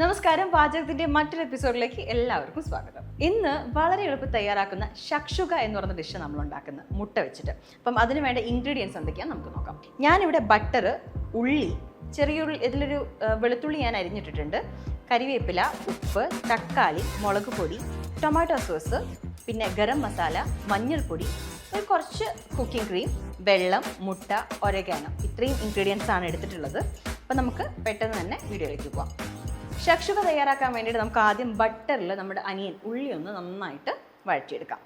നമസ്കാരം പാചകത്തിന്റെ മറ്റൊരു എപ്പിസോഡിലേക്ക് എല്ലാവർക്കും സ്വാഗതം. ഇന്ന് വളരെ എളുപ്പം തയ്യാറാക്കുന്ന ഷക്ഷുക എന്ന് പറയുന്ന ഡിഷ് നമ്മൾ ഉണ്ടാക്കുന്നത് മുട്ട വെച്ചിട്ട്. അപ്പം അതിന് വേണ്ട ഇൻഗ്രീഡിയൻസ് എന്തൊക്കെയാണ് നമുക്ക് നോക്കാം. ഞാനിവിടെ ബട്ടർ ഉള്ളി ചെറിയ ഉള്ളി ഇതിലൊരു വെളുത്തുള്ളി ഞാൻ അരിഞ്ഞിട്ടിട്ടുണ്ട്. കരിവേപ്പില ഉപ്പ് തക്കാളി മുളക് പൊടി ടൊമാറ്റോ സോസ് പിന്നെ ഗരം മസാല മഞ്ഞൾപ്പൊടി ഒരു കുറച്ച് കുക്കിംഗ് ക്രീം വെള്ളം മുട്ട ഒരകാനം ഇത്രയും ഇൻഗ്രീഡിയൻസ് ആണ് എടുത്തിട്ടുള്ളത്. അപ്പം നമുക്ക് പെട്ടെന്ന് തന്നെ വീഡിയോയിലേക്ക് പോവാം. ഷക്ഷുക തയ്യാറാക്കാൻ വേണ്ടിയിട്ട് നമുക്ക് ആദ്യം ബട്ടറിൽ നമ്മുടെ അനിയൻ ഉള്ളി ഒന്ന് നന്നായിട്ട് വഴറ്റിയെടുക്കാം.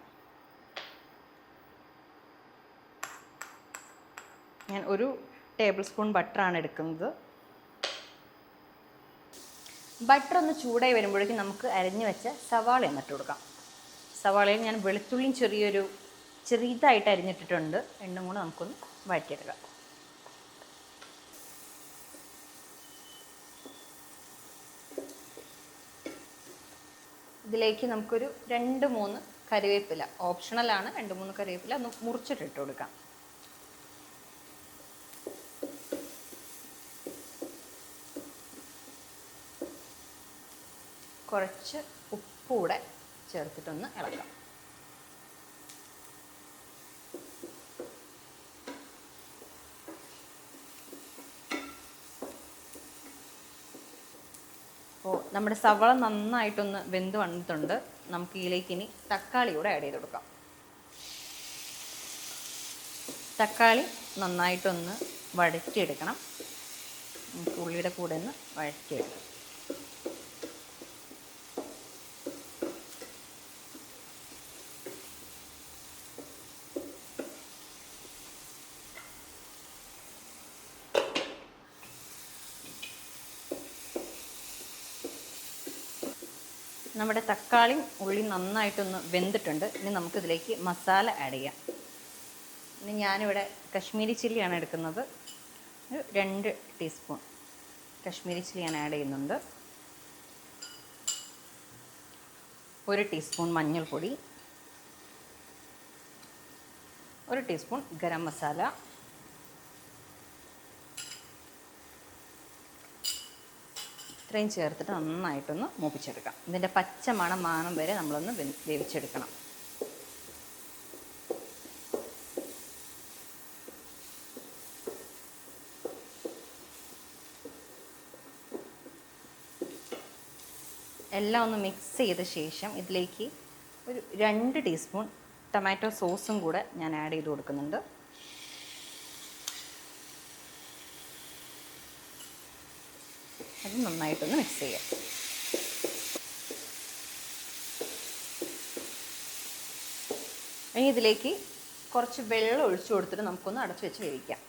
ഞാൻ ഒരു ടേബിൾ സ്പൂൺ ബട്ടറാണ് എടുക്കുന്നത്. ബട്ടർ ഒന്ന് ചൂടായി വരുമ്പോഴേക്കും നമുക്ക് അരിഞ്ഞു വെച്ച സവാള എന്നിട്ട് കൊടുക്കാം. സവാളയിൽ ഞാൻ വെളുത്തുള്ളിയും ചെറിയൊരു ചെറുതായിട്ട് അരിഞ്ഞിട്ടിട്ടുണ്ട്. രണ്ടും കൂടെ നമുക്കൊന്ന് വഴറ്റിയെടുക്കാം. ഇതിലേക്ക് നമുക്കൊരു രണ്ട് മൂന്ന് കറിവേപ്പില. ഓപ്ഷണലാണ് രണ്ട് മൂന്ന് കറിവേപ്പില ഒന്ന് മുറിച്ചിട്ട് ഇട്ട് കൊടുക്കാം. കുറച്ച് ഉപ്പൂടെ ചേർത്തിട്ടൊന്ന് ഇളക്കാം. അപ്പോൾ നമ്മുടെ സവള നന്നായിട്ടൊന്ന് വെന്ത് വന്നിട്ടുണ്ട്. നമുക്ക് ഇതിലേക്ക് ഇനി തക്കാളി കൂടെ ആഡ് ചെയ്ത് കൊടുക്കാം. തക്കാളി നന്നായിട്ടൊന്ന് വഴറ്റിയെടുക്കണം. നമുക്ക് ഉള്ളിയുടെ കൂടെ ഒന്ന് വഴറ്റിയെടുക്കാം നമ്മുടെ തക്കാളിയും ഉള്ളി നന്നായിട്ടൊന്ന് വെന്തിട്ടുണ്ട്. ഇനി നമുക്കിതിലേക്ക് മസാല ആഡ് ചെയ്യാം. ഇനി ഞാനിവിടെ കശ്മീരി ചില്ലിയാണ് എടുക്കുന്നത്. ഒരു രണ്ട് ടീസ്പൂൺ കശ്മീരി ചില്ലി ഞാൻ ആഡ് ചെയ്യുന്നുണ്ട്. ഒരു ടീസ്പൂൺ മഞ്ഞൾപ്പൊടി. ഒരു ടീസ്പൂൺ ഗരം മസാല. ഇത്രയും ചേർത്തിട്ട് നന്നായിട്ടൊന്ന് മൂപ്പിച്ചെടുക്കാം. ഇതിന്റെ പച്ച മണം മാനം വരെ നമ്മളൊന്ന് വേവിച്ചെടുക്കണം. എല്ലാം ഒന്ന് മിക്സ് ചെയ്ത ശേഷം ഇതിലേക്ക് ഒരു രണ്ട് ടീസ്പൂൺ ടൊമാറ്റോ സോസും കൂടെ ഞാൻ ആഡ് ചെയ്ത് കൊടുക്കുന്നുണ്ട്. അത് നന്നായിട്ടൊന്ന് മിക്സ് ചെയ്യാം. ഇനി ഇതിലേക്ക് കുറച്ച് വെള്ളം ഒഴിച്ചു കൊടുത്തിട്ട് നമുക്കൊന്ന് അടച്ചു വെച്ച് വേവിക്കാം.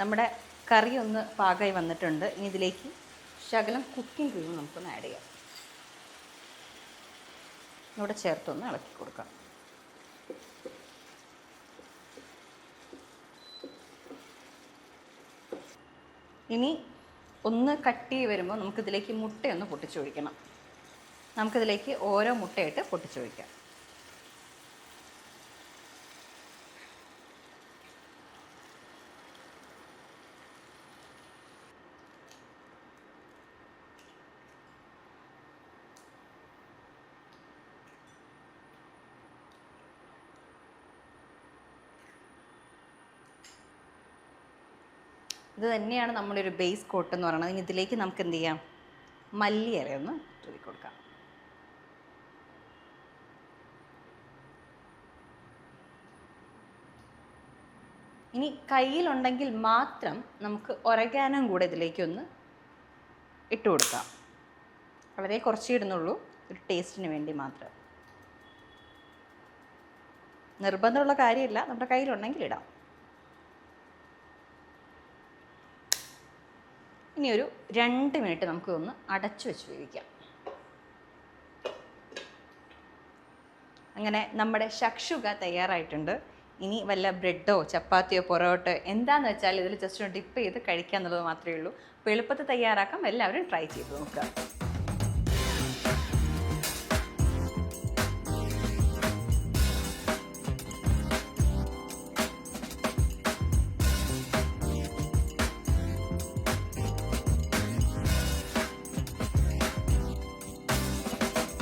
നമ്മുടെ കറി ഒന്ന് പാകമായി വന്നിട്ടുണ്ട്. ഇനി ഇതിലേക്ക് ശകലം കുക്കിംഗ് ക്രീം നമുക്കൊന്ന് ആഡ് ചെയ്യാം. ഇവിടെ ചേർത്തൊന്ന് ഇളക്കി കൊടുക്കാം. ഇനി ഒന്ന് കട്ട് വരുമ്പോൾ നമുക്കിതിലേക്ക് മുട്ടയൊന്ന് പൊട്ടിച്ചൊഴിക്കണം നമുക്കിതിലേക്ക് ഓരോ മുട്ടയിട്ട് പൊട്ടിച്ചൊഴിക്കാം ഇത് തന്നെയാണ് നമ്മുടെ ഒരു ബേസ് കോട്ട് എന്ന് പറയുന്നത്. ഇതിലേക്ക് നമുക്ക് എന്ത് ചെയ്യാം? മല്ലി ഒന്ന് തൂവി കൊടുക്കാം. ഇനി കയ്യിലുണ്ടെങ്കിൽ മാത്രം നമുക്ക് ഒരകാനം കൂടെ ഇതിലേക്ക് ഒന്ന് ഇട്ട് കൊടുക്കാം. വളരെ കുറച്ചേ ഇടുന്നുള്ളൂ. ഒരു ടേസ്റ്റിന് വേണ്ടി മാത്രം. നിർബന്ധമുള്ള കാര്യമില്ല. നമ്മുടെ കയ്യിലുണ്ടെങ്കിൽ ഇടാം. ഇനി ഒരു രണ്ട് മിനിറ്റ് നമുക്ക് ഒന്ന് അടച്ചു വെച്ച് വേവിക്കാം. അങ്ങനെ നമ്മുടെ ഷക്ഷുക തയ്യാറായിട്ടുണ്ട്. ഇനി വല്ല ബ്രെഡോ ചപ്പാത്തിയോ പൊറോട്ടോ എന്താണെന്ന് വെച്ചാൽ ഇതിൽ ജസ്റ്റ് ഒന്ന് ഡിപ്പ് ചെയ്ത് കഴിക്കുക എന്നുള്ളത് മാത്രമേ ഉള്ളൂ. അപ്പോൾ എളുപ്പത്തിൽ തയ്യാറാക്കാം. എല്ലാവരും ട്രൈ ചെയ്ത് നോക്കുക